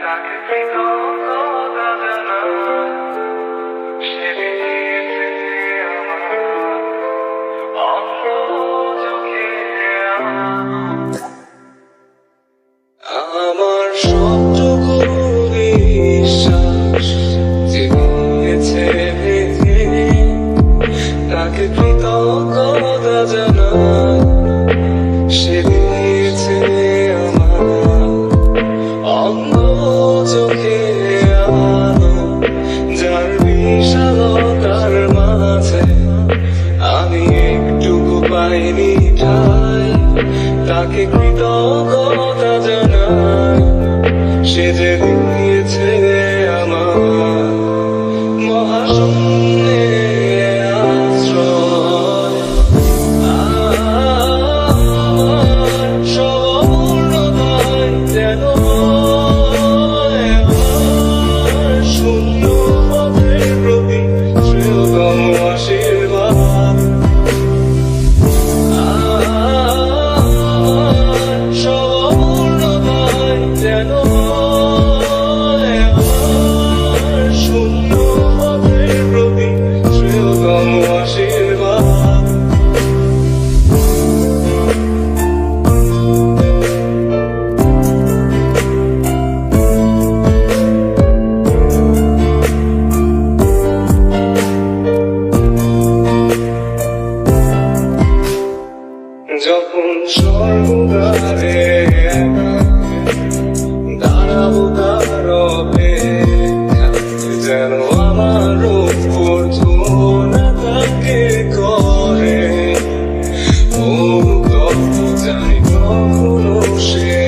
তাকে তাকে কৃতজ্ঞতা জানা সে যে দ্বারে দাঁড়াবো কারবে যেন আমার উপর না তাকে করে। ও জানি সে